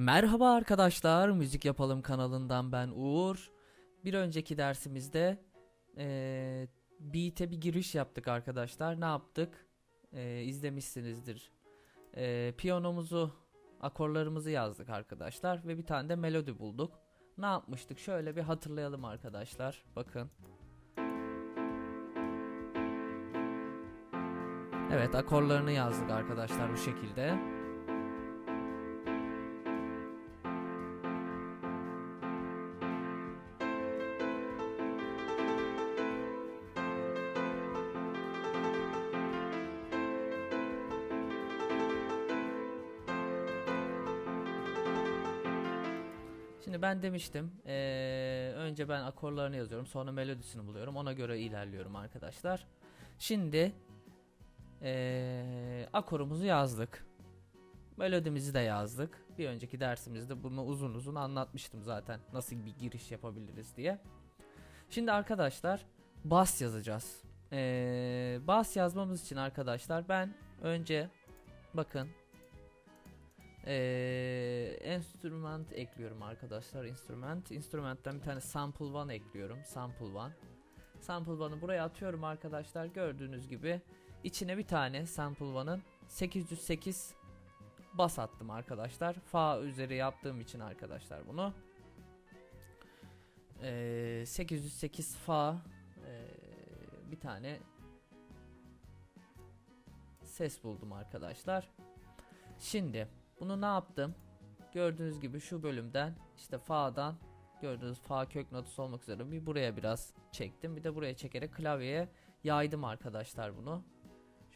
Merhaba arkadaşlar, Müzik Yapalım kanalından ben Uğur. Bir önceki dersimizde eee beat'e bir giriş yaptık arkadaşlar. Ne yaptık? Eee izlemişsinizdir. Eee piyanomuzu, akorlarımızı yazdık arkadaşlar ve bir tane de melodi bulduk. Ne yapmıştık? Şöyle bir hatırlayalım arkadaşlar. Bakın. Evet, akorlarını yazdık arkadaşlar bu şekilde. Şimdi ben demiştim eee, önce ben akorlarını yazıyorum sonra melodisini buluyorum ona göre ilerliyorum arkadaşlar. Şimdi eee, akorumuzu yazdık. Melodimizi de yazdık. Bir önceki dersimizde bunu uzun uzun anlatmıştım zaten nasıl bir giriş yapabiliriz diye. Şimdi arkadaşlar bas yazacağız. Eee bas yazmamız için arkadaşlar ben önce bakın ee, enstrüman ekliyorum arkadaşlar. Instrument. Instrument'ten bir tane sample one ekliyorum. Sample one. Sample one'ı buraya atıyorum arkadaşlar. Gördüğünüz gibi içine bir tane sample one'ın 808 bas attım arkadaşlar. Fa üzeri yaptığım için arkadaşlar bunu. Ee, 808 fa ee, bir tane ses buldum arkadaşlar. Şimdi bunu ne yaptım? Gördüğünüz gibi şu bölümden işte fa'dan gördüğünüz fa kök notası olmak üzere bir buraya biraz çektim. Bir de buraya çekerek klavyeye yaydım arkadaşlar bunu.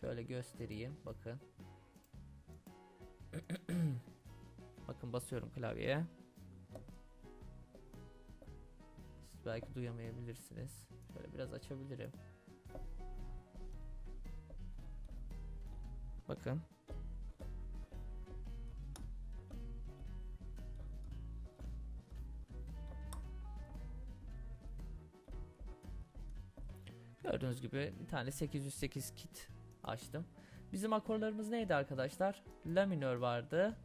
Şöyle göstereyim. Bakın. Bakın basıyorum klavyeye. Siz belki duyamayabilirsiniz. Şöyle biraz açabilirim. Bakın. Gördüğünüz gibi bir tane 808 kit açtım. Bizim akorlarımız neydi arkadaşlar? La minör vardı.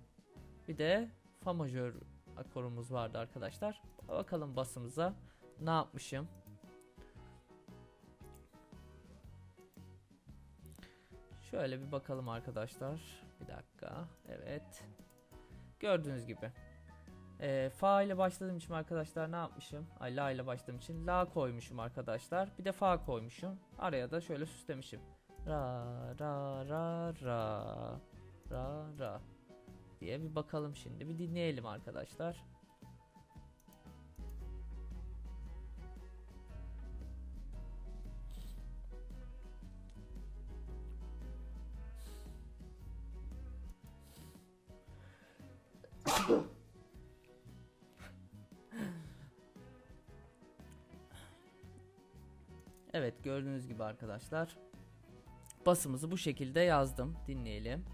Bir de fa majör akorumuz vardı arkadaşlar. Bakalım basımıza ne yapmışım. Şöyle bir bakalım arkadaşlar. Bir dakika. Evet. Gördüğünüz gibi. Ee, fa ile başladığım için arkadaşlar ne yapmışım? Ay la ile başladığım için la koymuşum arkadaşlar. Bir de fa koymuşum. Araya da şöyle süslemişim. Ra ra ra ra ra ra diye bir bakalım şimdi. Bir dinleyelim arkadaşlar. Evet gördüğünüz gibi arkadaşlar. Basımızı bu şekilde yazdım. Dinleyelim.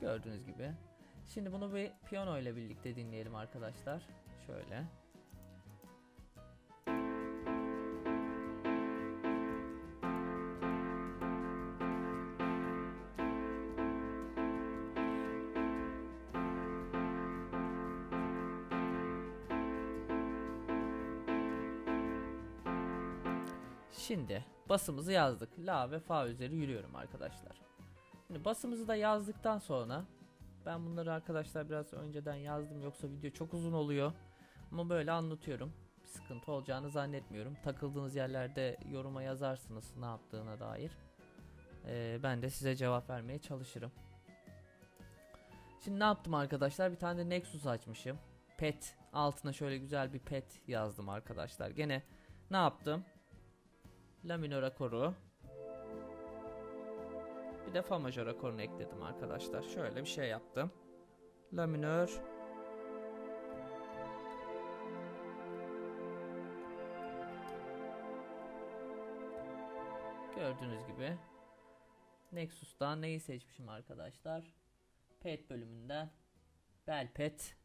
Gördüğünüz gibi. Şimdi bunu bir piyano ile birlikte dinleyelim arkadaşlar. Şöyle. Şimdi basımızı yazdık. La ve fa üzeri yürüyorum arkadaşlar. Şimdi basımızı da yazdıktan sonra ben bunları arkadaşlar biraz önceden yazdım yoksa video çok uzun oluyor. Ama böyle anlatıyorum. Bir sıkıntı olacağını zannetmiyorum. Takıldığınız yerlerde yoruma yazarsınız ne yaptığına dair. Ee, ben de size cevap vermeye çalışırım. Şimdi ne yaptım arkadaşlar? Bir tane de Nexus açmışım. Pet altına şöyle güzel bir pet yazdım arkadaşlar. Gene ne yaptım? La minör akoru. Bir de fa majör akorunu ekledim arkadaşlar. Şöyle bir şey yaptım. La minör. Gördüğünüz gibi Nexus'tan neyi seçmişim arkadaşlar? Pet bölümünden Belpet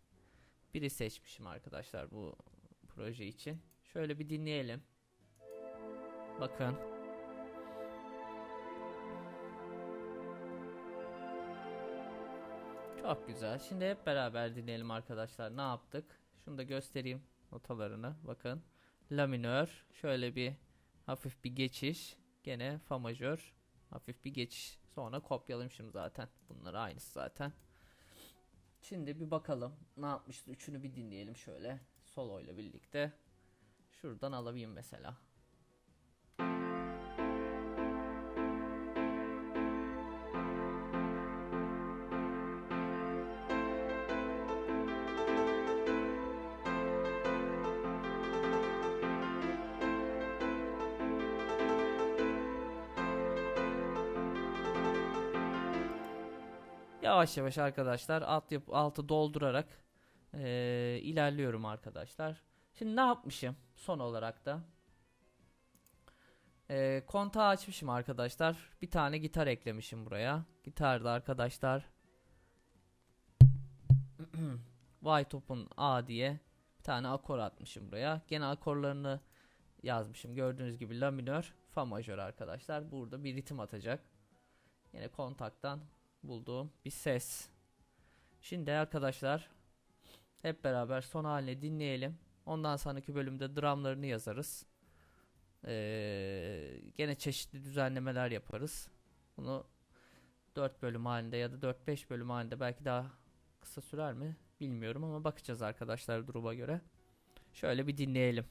biri seçmişim arkadaşlar bu proje için. Şöyle bir dinleyelim. Bakın. Çok güzel. Şimdi hep beraber dinleyelim arkadaşlar. Ne yaptık? Şunu da göstereyim notalarını. Bakın. La minör. Şöyle bir hafif bir geçiş. Gene fa majör. Hafif bir geçiş. Sonra kopyalamışım zaten. Bunlar aynısı zaten. Şimdi bir bakalım. Ne yapmıştı? Üçünü bir dinleyelim şöyle. Solo ile birlikte. Şuradan alabileyim mesela. Yavaş yavaş arkadaşlar alt yap altı doldurarak eee, ilerliyorum arkadaşlar. Şimdi ne yapmışım son olarak da? Eee kontağı açmışım arkadaşlar. Bir tane gitar eklemişim buraya. Gitarda arkadaşlar White Open A diye bir tane akor atmışım buraya. Gene akorlarını yazmışım. Gördüğünüz gibi La minör, Fa majör arkadaşlar. Burada bir ritim atacak. Yine kontaktan bulduğum bir ses. Şimdi arkadaşlar hep beraber son halini dinleyelim. Ondan sonraki bölümde dramlarını yazarız. Ee, gene çeşitli düzenlemeler yaparız. Bunu 4 bölüm halinde ya da 4-5 bölüm halinde belki daha kısa sürer mi bilmiyorum ama bakacağız arkadaşlar duruma göre. Şöyle bir dinleyelim.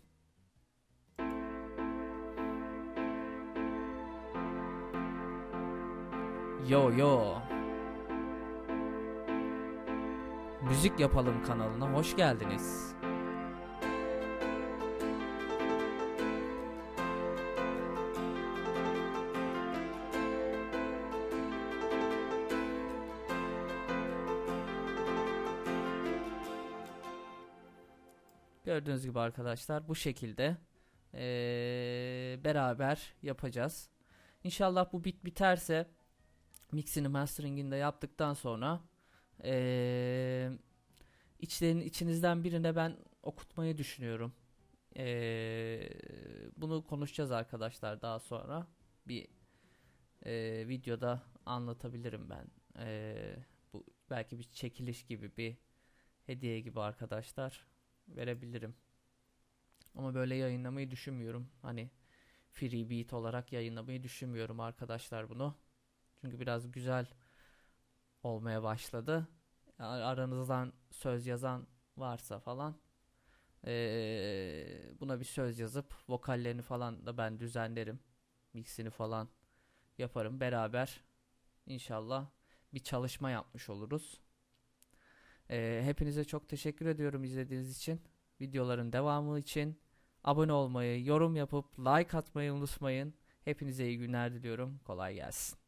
Yo yo. Müzik Yapalım kanalına hoş geldiniz. Gördüğünüz gibi arkadaşlar bu şekilde eee, beraber yapacağız. İnşallah bu bit biterse mixini masteringini de yaptıktan sonra eee içlerin içinizden birine ben okutmayı düşünüyorum. Eee, bunu konuşacağız arkadaşlar daha sonra. Bir eee, videoda anlatabilirim ben. Eee, bu belki bir çekiliş gibi bir hediye gibi arkadaşlar verebilirim. Ama böyle yayınlamayı düşünmüyorum. Hani free beat olarak yayınlamayı düşünmüyorum arkadaşlar bunu. Çünkü biraz güzel olmaya başladı. Aranızdan söz yazan varsa falan eee, buna bir söz yazıp vokallerini falan da ben düzenlerim. Mixini falan yaparım beraber. İnşallah bir çalışma yapmış oluruz. Eee, hepinize çok teşekkür ediyorum izlediğiniz için. Videoların devamı için abone olmayı, yorum yapıp like atmayı unutmayın. Hepinize iyi günler diliyorum. Kolay gelsin.